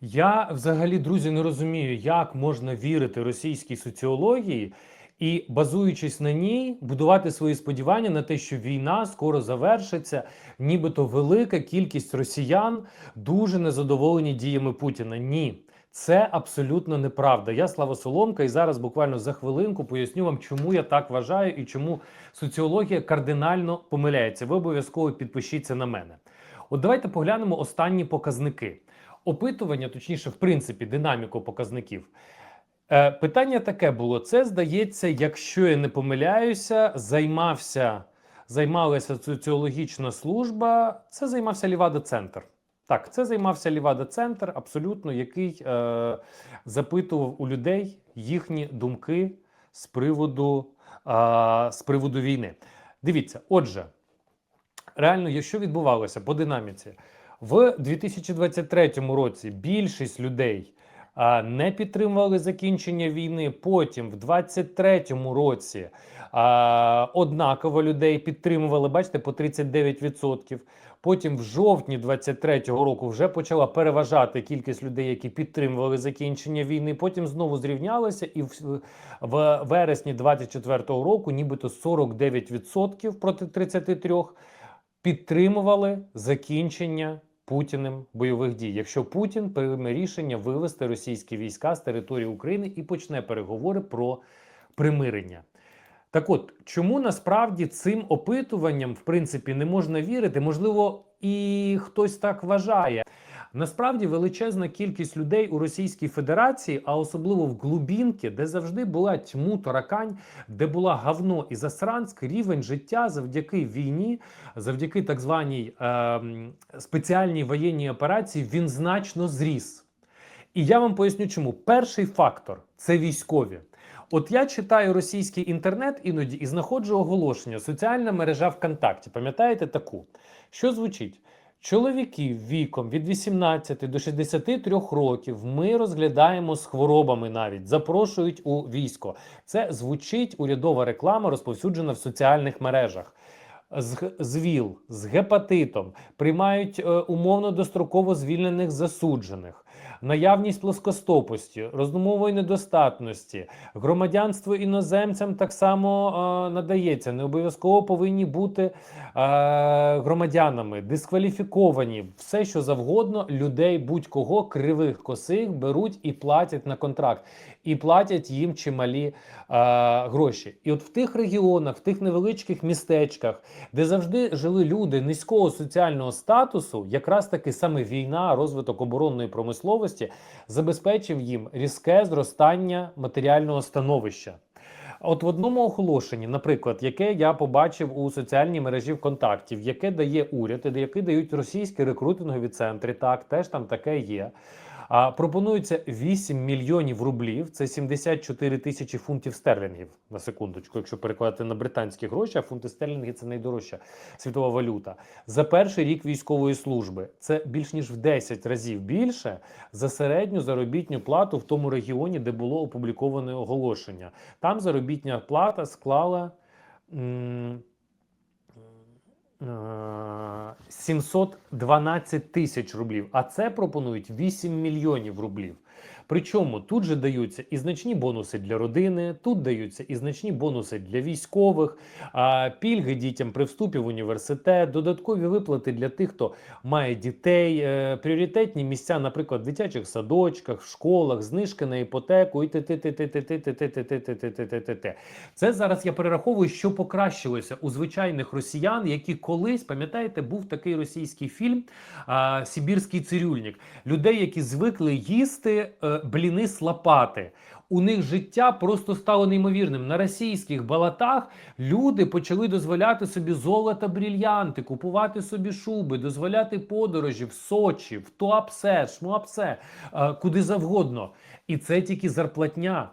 Я взагалі, друзі, не розумію, як можна вірити російській соціології і, базуючись на ній, будувати свої сподівання на те, що війна скоро завершиться, нібито велика кількість росіян дуже незадоволені діями Путіна. Ні. Це абсолютно неправда. Я Слава Соломка, і зараз буквально за хвилинку поясню вам, чому я так вважаю і чому соціологія кардинально помиляється. Ви обов'язково підпишіться на мене. От давайте поглянемо останні показники. Опитування, точніше, в принципі, динаміку показників. Е, питання таке було: це здається, якщо я не помиляюся, займався, займалася соціологічна служба. Це займався Лівада-центр. Так, це займався Лівада-центр, абсолютно, який е, запитував у людей їхні думки з приводу, е, з приводу війни. Дивіться, отже, реально, що відбувалося по динаміці? В 2023 році більшість людей а, не підтримували закінчення війни. Потім, в 2023 році, а, однаково людей підтримували, бачите, по 39%. Потім, в жовтні 23-го року, вже почала переважати кількість людей, які підтримували закінчення війни. Потім знову зрівнялися, і в, в вересні 24-го року, нібито 49% проти 33% підтримували закінчення Путіним бойових дій, якщо Путін прийме рішення вивести російські війська з території України і почне переговори про примирення. Так от, чому насправді цим опитуванням в принципі не можна вірити? Можливо, і хтось так вважає. Насправді величезна кількість людей у Російській Федерації, а особливо в Глубінки, де завжди була тьму таракань, де була гавно і засранськ, рівень життя завдяки війні, завдяки так званій е, спеціальній воєнній операції, він значно зріс. І я вам поясню, чому перший фактор це військові. От я читаю російський інтернет іноді і знаходжу оголошення соціальна мережа ВКонтакті. Пам'ятаєте таку? Що звучить? Чоловіків віком від 18 до 63 років ми розглядаємо з хворобами навіть запрошують у військо. Це звучить урядова реклама, розповсюджена в соціальних мережах. З, з ВІЛ, з гепатитом приймають е, умовно достроково звільнених засуджених, наявність плоскостопості, розумової недостатності, громадянство іноземцям так само е, надається. Не обов'язково повинні бути е, громадянами, дискваліфіковані, все що завгодно, людей будь-кого кривих косих беруть і платять на контракт, і платять їм чималі е, гроші. І от в тих регіонах, в тих невеличких містечках, де завжди жили люди низького соціального статусу, якраз таки саме війна, розвиток оборонної промисловості забезпечив їм різке зростання матеріального становища. От в одному оголошенні, наприклад, яке я побачив у соціальній мережі ВКонтакті, яке дає уряд, і яке дають російські рекрутингові центри, так теж там таке є. А пропонується 8 мільйонів рублів, це 74 тисячі фунтів стерлінгів на секундочку, якщо перекладати на британські гроші, а фунти стерлінги це найдорожча світова валюта. За перший рік військової служби це більш ніж в 10 разів більше за середню заробітню плату в тому регіоні, де було опубліковане оголошення. Там заробітня плата склала. 712 тисяч рублів, а це пропонують 8 мільйонів рублів. Причому тут же даються і значні бонуси для родини, тут даються і значні бонуси для військових, пільги дітям при вступі в університет, додаткові виплати для тих, хто має дітей, пріоритетні місця, наприклад, в дитячих садочках, школах, знижки на іпотеку і. Це зараз я перераховую, що покращилося у звичайних росіян, які колись, пам'ятаєте, був такий російський фільм Сибірський цирюльник людей, які звикли їсти бліни з лопати. У них життя просто стало неймовірним. На російських балатах люди почали дозволяти собі золото, брільянти, купувати собі шуби, дозволяти подорожі в Сочі, в Туапсе, Шмуапсе, е, куди завгодно. І це тільки зарплатня.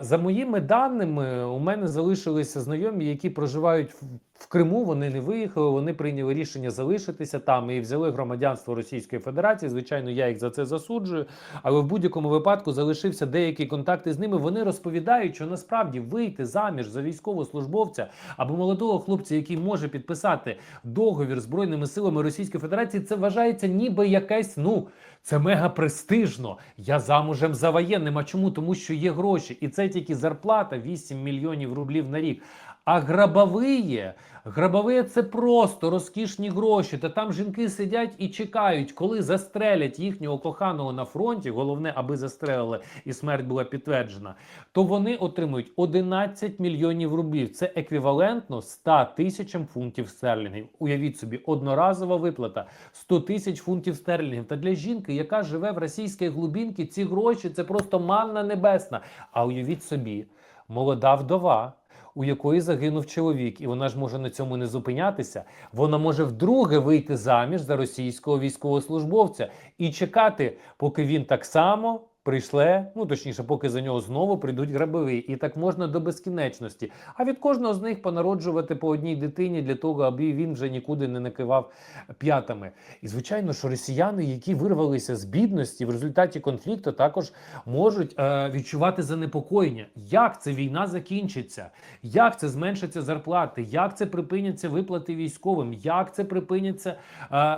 За моїми даними, у мене залишилися знайомі, які проживають в- Криму. Вони не виїхали, вони прийняли рішення залишитися там і взяли громадянство Російської Федерації. Звичайно, я їх за це засуджую. Але в будь-якому випадку залишився деякі контакти з ними. Вони розповідають, що насправді вийти заміж за військовослужбовця або молодого хлопця, який може підписати договір збройними силами Російської Федерації, це вважається ніби якесь ну Це мега престижно. Я замужем за воєнним. А чому? Тому що є гроші. І це тільки зарплата 8 мільйонів рублів на рік. А грабовиє, грабовиє це просто розкішні гроші. Та там жінки сидять і чекають, коли застрелять їхнього коханого на фронті. Головне, аби застрелили і смерть була підтверджена. То вони отримують 11 мільйонів рублів. Це еквівалентно 100 тисячам фунтів стерлінгів. Уявіть собі, одноразова виплата 100 тисяч фунтів стерлінгів. Та для жінки, яка живе в російській глубинці, ці гроші це просто манна небесна. А уявіть собі, молода вдова у якої загинув чоловік, і вона ж може на цьому не зупинятися. Вона може вдруге вийти заміж за російського військовослужбовця і чекати, поки він так само прийшле, ну точніше, поки за нього знову прийдуть грабові. І так можна до безкінечності. А від кожного з них понароджувати по одній дитині для того, аби він вже нікуди не накивав п'ятами. І звичайно, що росіяни, які вирвалися з бідності в результаті конфлікту, також можуть е, відчувати занепокоєння, як це війна закінчиться, як це зменшаться зарплати, як це припиняться виплати військовим, як це припиняться е,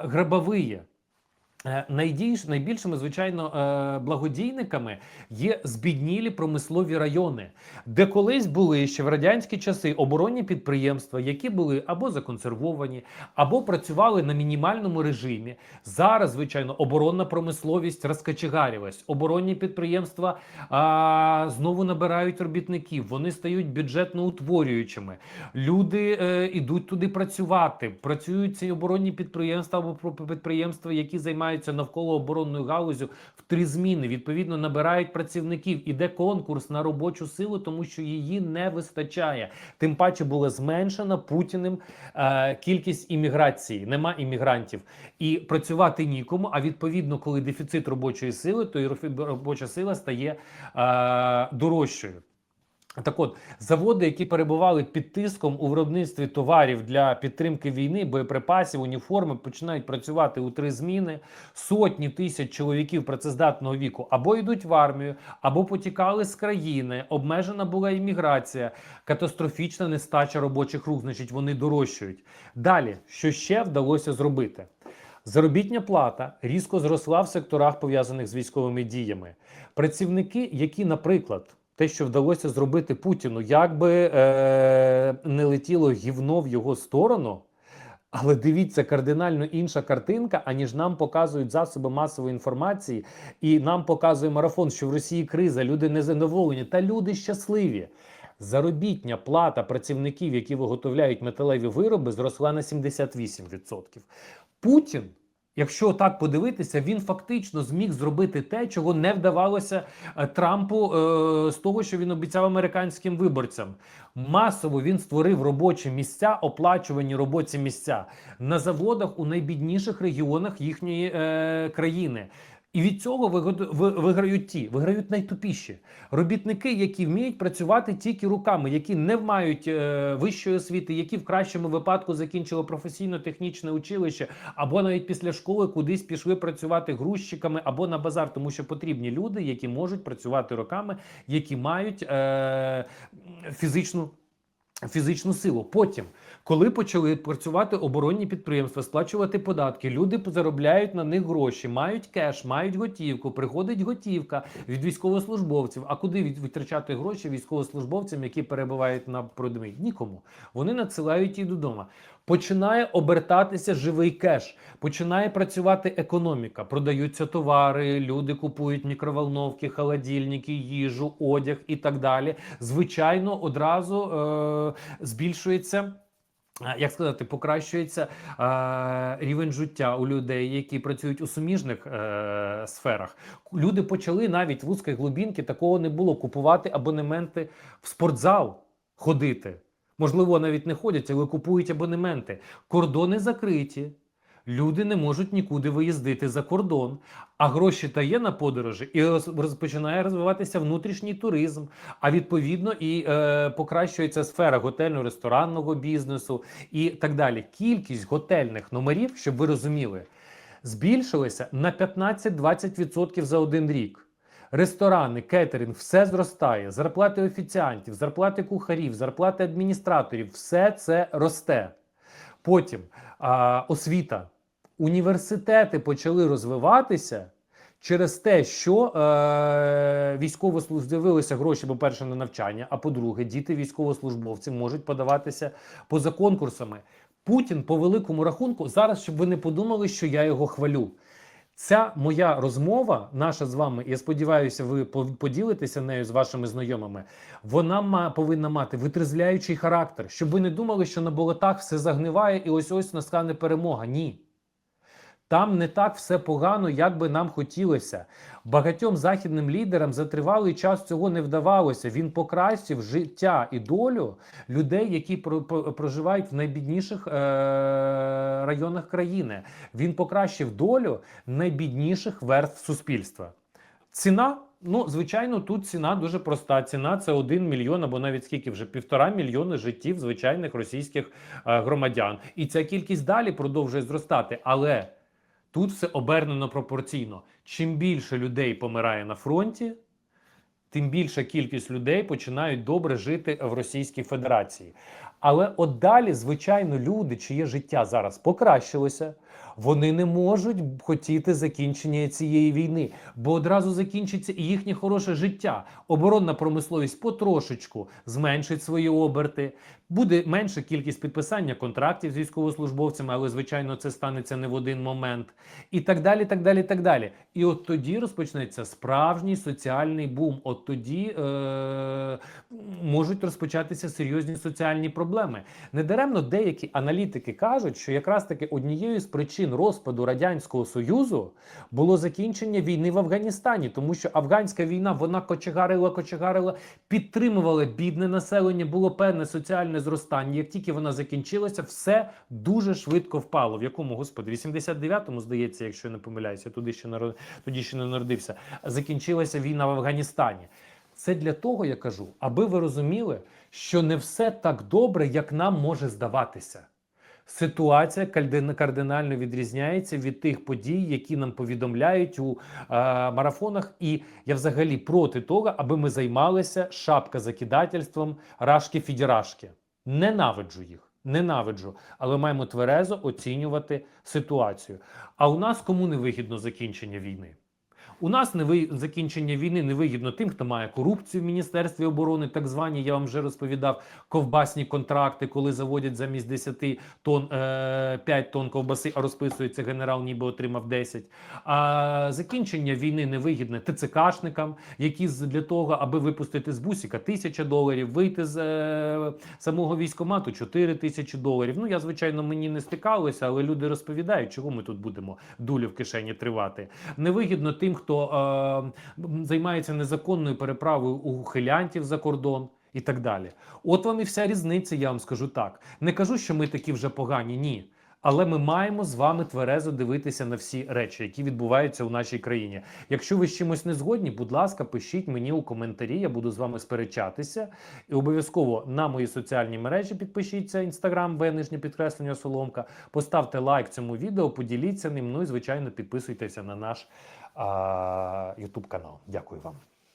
грабовиє. Е, найбільшими, звичайно, е, благодійниками є збіднілі промислові райони, де колись були ще в радянські часи оборонні підприємства, які були або законсервовані, або працювали на мінімальному режимі. Зараз, звичайно, оборонна промисловість розкачегарилась. Оборонні підприємства а, знову набирають робітників. Вони стають бюджетно утворюючими. Люди е, ідуть туди працювати. Працюють ці оборонні підприємства або підприємства, які займаються навколо оборонною галузю в три зміни. Відповідно, набирають працівників. Іде конкурс на робочу силу, тому що її не вистачає. Тим паче була зменшена путіним е, кількість імміграції. Нема іммігрантів і працювати нікому. А відповідно, коли дефіцит робочої сили, то і робоча сила стає е, дорожчою. Так от, заводи, які перебували під тиском у виробництві товарів для підтримки війни, боєприпасів, уніформи, починають працювати у три зміни. Сотні тисяч чоловіків працездатного віку або йдуть в армію, або потікали з країни. Обмежена була імміграція, катастрофічна нестача робочих рук. Значить, вони дорожчають. Далі, що ще вдалося зробити? Заробітня плата різко зросла в секторах, пов'язаних з військовими діями. Працівники, які, наприклад, те, що вдалося зробити Путіну, як би е, не летіло гівно в його сторону. Але дивіться, кардинально інша картинка, аніж нам показують засоби масової інформації, і нам показує марафон, що в Росії криза, люди незадоволені, та люди щасливі. Заробітня плата працівників, які виготовляють металеві вироби, зросла на 78%. Путін, якщо так подивитися, він фактично зміг зробити те, чого не вдавалося е, Трампу е, з того, що він обіцяв американським виборцям. Масово він створив робочі місця, оплачувані робочі місця на заводах у найбідніших регіонах їхньої е, країни. І від цього виграють ті, виграють найтупіші робітники, які вміють працювати тільки руками, які не мають е, вищої освіти, які в кращому випадку закінчили професійно-технічне училище, або навіть після школи кудись пішли працювати грузчиками або на базар, тому що потрібні люди, які можуть працювати роками, які мають е, фізичну. Фізичну силу. Потім, коли почали працювати оборонні підприємства, сплачувати податки, люди заробляють на них гроші, мають кеш, мають готівку, приходить готівка від військовослужбовців. А куди витрачати гроші військовослужбовцям, які перебувають на продмі? Нікому. Вони надсилають її додому. Починає обертатися живий кеш, починає працювати економіка, продаються товари, люди купують мікроволновки, холодильники, їжу, одяг і так далі. Звичайно, одразу е, збільшується. е, Як сказати, покращується е, рівень життя у людей, які працюють у суміжних е, сферах. Люди почали навіть в узкій глубінки такого не було купувати абонементи в спортзал, ходити. Можливо, навіть не ходять, але купують абонементи. Кордони закриті. Люди не можуть нікуди виїздити за кордон, а гроші та є на подорожі, і розпочинає розвиватися внутрішній туризм. А відповідно і е, покращується сфера готельно-ресторанного бізнесу і так далі. Кількість готельних номерів, щоб ви розуміли, збільшилася на 15-20% за один рік. Ресторани, кетеринг, все зростає. Зарплати офіціантів, зарплати кухарів, зарплати адміністраторів все це росте. Потім а, освіта. Університети почали розвиватися Через те, що е, з'явилися гроші, по-перше, на навчання, а по-друге, діти військовослужбовці можуть подаватися поза конкурсами. Путін по великому рахунку зараз, щоб ви не подумали, що я його хвалю. Ця моя розмова, наша з вами, я сподіваюся, ви по- поділитеся нею з вашими знайомими. Вона повинна мати витрезвляючий характер, щоб ви не думали, що на болотах все загниває і ось ось настане перемога. Ні. Там не так все погано, як би нам хотілося. Багатьом західним лідерам за тривалий час цього не вдавалося. Він покращив життя і долю людей, які про- проживають в найбідніших е- районах країни. Він покращив долю найбідніших верств суспільства. Ціна. Ну, звичайно, тут ціна дуже проста. Ціна це 1 мільйон або навіть скільки вже півтора мільйони життів звичайних російських е, громадян. І ця кількість далі продовжує зростати. Але тут все обернено пропорційно. Чим більше людей помирає на фронті, тим більша кількість людей починають добре жити в Російській Федерації. Але от далі, звичайно, люди, чиє життя зараз покращилося, вони не можуть хотіти закінчення цієї війни, бо одразу закінчиться і їхнє хороше життя. Оборонна промисловість потрошечку зменшить свої оберти. Буде менша кількість підписання контрактів з військовослужбовцями, але звичайно це станеться не в один момент. І так далі, так далі, так далі. І от тоді розпочнеться справжній соціальний бум. От тоді е- можуть розпочатися серйозні соціальні проблеми. Недаремно деякі аналітики кажуть, що якраз таки однією з причин розпаду радянського союзу було закінчення війни в Афганістані, тому що афганська війна вона кочегарила, кочегарила, підтримувала бідне населення, було певне соціальне зростання. Як тільки вона закінчилася, все дуже швидко впало. В якому господи, 89-му, здається, якщо я не помиляюся, туди ще наро- тоді ще не народився. Закінчилася війна в Афганістані. Це для того, я кажу, аби ви розуміли, що не все так добре, як нам може здаватися. Ситуація кардинально відрізняється від тих подій, які нам повідомляють у е, марафонах. І я взагалі проти того, аби ми займалися шапка закидательством рашки фідірашки. Ненавиджу їх. Ненавиджу, але маємо тверезо оцінювати ситуацію. А у нас кому не вигідно закінчення війни? У нас не ви... закінчення війни не вигідно тим, хто має корупцію в Міністерстві оборони, так звані, я вам вже розповідав, ковбасні контракти, коли заводять замість 10 тонн е... 5 тонн ковбаси, а розписується генерал, ніби отримав 10. А закінчення війни не вигідне ТЦКшникам, які для того, аби випустити з бусіка тисяча доларів, вийти з е... самого військомату 4 тисячі доларів. Ну я звичайно мені не стикалося, але люди розповідають, чого ми тут будемо дулю в кишені тривати. Невигідно тим, хто е, м, займається незаконною переправою ухилянтів за кордон. І так далі. От вам і вся різниця, я вам скажу так. Не кажу, що ми такі вже погані, ні. Але ми маємо з вами тверезо дивитися на всі речі, які відбуваються у нашій країні. Якщо ви з чимось не згодні, будь ласка, пишіть мені у коментарі. Я буду з вами сперечатися. І обов'язково на мої соціальні мережі підпишіться інстаграм, Б, нижнє підкреслення Соломка. Поставте лайк цьому відео, поділіться ним. Ну і звичайно, підписуйтеся на наш Ютуб канал. Дякую вам.